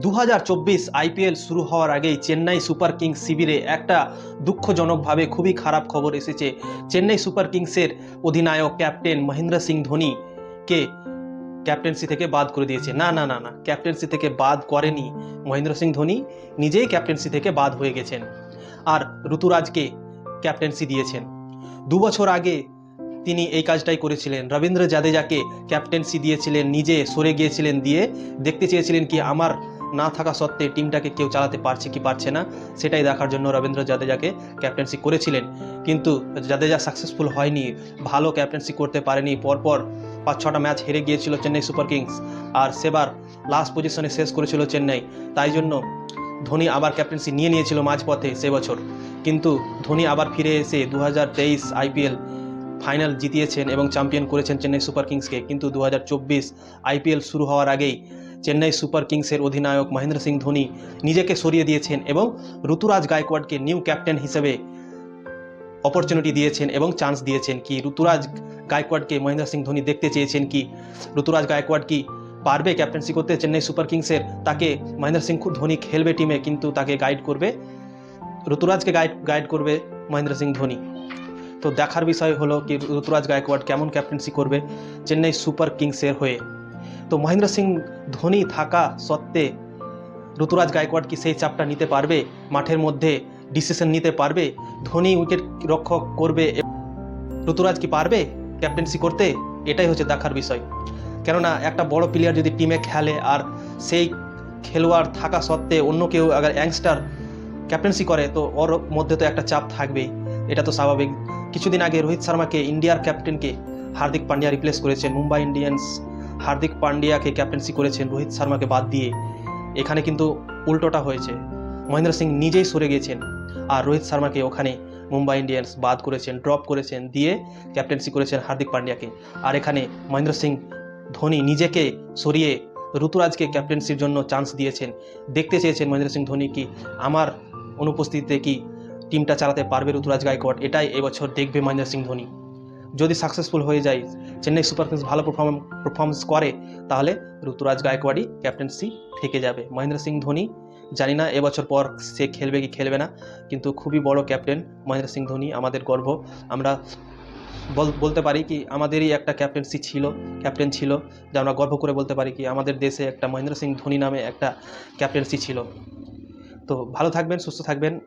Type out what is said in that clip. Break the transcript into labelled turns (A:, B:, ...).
A: দু হাজার চব্বিশ আইপিএল শুরু হওয়ার আগেই চেন্নাই সুপার কিংস শিবিরে একটা দুঃখজনকভাবে খুবই খারাপ খবর এসেছে। চেন্নাই সুপার কিংসের অধিনায়ক ক্যাপ্টেন মহেন্দ্র সিং ধোনিকে ক্যাপ্টেন্সি থেকে বাদ করে দিয়েছে। না না না না, ক্যাপ্টেন্সি থেকে বাদ করেনি মহেন্দ্র সিং ধোনি, নিজেই ক্যাপ্টেন্সি থেকে বাদ হয়ে গেছেন আর ঋতুরাজকে ক্যাপ্টেন্সি দিয়েছেন। দু বছর আগে তিনি এই কাজটাই করেছিলেন। রবীন্দ্র জাদেজাকে ক্যাপ্টেন্সি দিয়েছিলেন, নিজে সরে গিয়েছিলেন দিয়ে দেখতে চেয়েছিলেন কি আমার না থাকা সত্ত্বে টিমটাকে কেউ চালাতে পারছে কি পারছে না, সেটাই দেখার জন্য রবীন্দ্র জাদেজাকে ক্যাপ্টেন্সি করেছিলেন। কিন্তু জাদেজা সাকসেসফুল হয়নি, ভালো ক্যাপ্টেন্সি করতে পারেনি, পরপর পাঁচ ছটা ম্যাচ হেরে গিয়েছিল চেন্নাই সুপার কিংস। আর সেবার লাস্ট পজিশনে শেষ করেছিল চেন্নাই। তাই জন্য ধোনি আবার ক্যাপ্টেন্সি নিয়ে নিয়েছিল মাঝপথে সে বছর। কিন্তু ধোনি আবার ফিরে এসে দু হাজার তেইশ আইপিএল ফাইনাল জিতিয়েছেন এবং চ্যাম্পিয়ন করেছেন চেন্নাই সুপার কিংসকে। কিন্তু দু হাজার চব্বিশ আইপিএল শুরু হওয়ার আগেই চেন্নাই সুপার কিংসের অধিনায়ক মহেন্দ্র সিং ধোনি নিজেকে সরিয়ে দিয়েছেন এবং ঋতুরাজ গায়কোয়াড়কে নিউ ক্যাপ্টেন হিসেবে অপরচুনিটি দিয়েছেন এবং চান্স দিয়েছেন কি? ঋতুরাজ গায়কোয়াড়কে মহেন্দ্র সিং ধোনি দেখতে চেয়েছেন কি? ঋতুরাজ গায়কোয়াড় কি পারবে ক্যাপ্টেন্সি করতে? চেন্নাই সুপার কিংসের তাকে মহেন্দ্র সিং খুব ধোনি খেলবে টিমে কিন্তু তাকে গাইড করবে, ঋতুরাজকে গাইড গাইড করবে মহেন্দ্র সিং ধোনি। তো দেখার বিষয় হলো কি, ঋতুরাজ গায়কোয়াড় কেমন ক্যাপ্টেন্সি করবে? চেন্নাই সুপার কিংসের হয়ে। তো মহেন্দ্র সিং ধোনি থাকা সত্ত্বে ঋতুরাজ গায়কোয়াড় কি সেই চাপটা নিতে পারবে? মাঠের মধ্যে ডিসিশন নিতে পারবে? ধোনি উইকেট রক্ষক করবে ঋতুরাজ কি পারবে ক্যাপ্টেন্সি করতে? এটাই হচ্ছে দেখার বিষয়। কেননা একটা বড় প্লেয়ার যদি টিমে খেলে আর সেই খেলোয়াড় থাকা সত্ত্বে অন্য কেউ আবার ইয়াংস্টার ক্যাপ্টেন্সি করে, তো ওর মধ্যে তো একটা চাপ থাকবেই। এটা তো স্বাভাবিক। কিছুদিন আগে রোহিত শর্মাকে ইন্ডিয়ার ক্যাপ্টেনকে হার্দিক পান্ডিয়া রিপ্লেস করেছেন মুম্বাই ইন্ডিয়ান্স হার্দিক পান্ডিয়াকে ক্যাপ্টেন্সি করেছেন রোহিত শর্মাকে বাদ দিয়ে। এখানে কিন্তু উল্টোটা হয়েছে। মহেন্দ্র সিং নিজেই সরে গেছেন আর রোহিত শর্মাকে ওখানে মুম্বাই ইন্ডিয়ান্স বাদ করেছেন ড্রপ করেছেন, দিয়ে ক্যাপ্টেন্সি করেছেন হার্দিক পান্ডিয়াকে। আর এখানে মহেন্দ্র সিং ধোনি নিজেকে সরিয়ে ঋতুরাজকে ক্যাপ্টেন্সির জন্য চান্স দিয়েছেন। দেখতে চেয়েছেন মহেন্দ্র সিং ধোনি কি আমার অনুপস্থিতিতে কি টিমটা চালাতে পারবে ঋতুরাজ গায়কোয়াড়? এটাই এবছর দেখবে মহেন্দ্র সিং ধোনি। যদি সাকসেসফুল হয়ে যায়, চেন্নাই সুপার কিংস ভালো পারফর্ম পারফরমেন্স করে, তাহলে ঋতুরাজ গায়কোয়াড়ই ক্যাপ্টেন্সি থেকে যাবে। মহেন্দ্র সিং ধোনি, জানি না এবছর পর সে খেলবে কি খেলবে না, কিন্তু খুবই বড় ক্যাপ্টেন মহেন্দ্র সিং ধোনি, আমাদের গর্ব। আমরা বল- বলতে পারি কি, আমাদেরই একটা ক্যাপ্টেন্সি ছিল ক্যাপ্টেন ছিল, যে আমরা গর্ব করে বলতে পারি কি, আমাদের দেশে একটা মহেন্দ্র সিং ধোনি নামে একটা ক্যাপ্টেন্সি ছিল। তো ভালো থাকবেন, সুস্থ থাকবেন।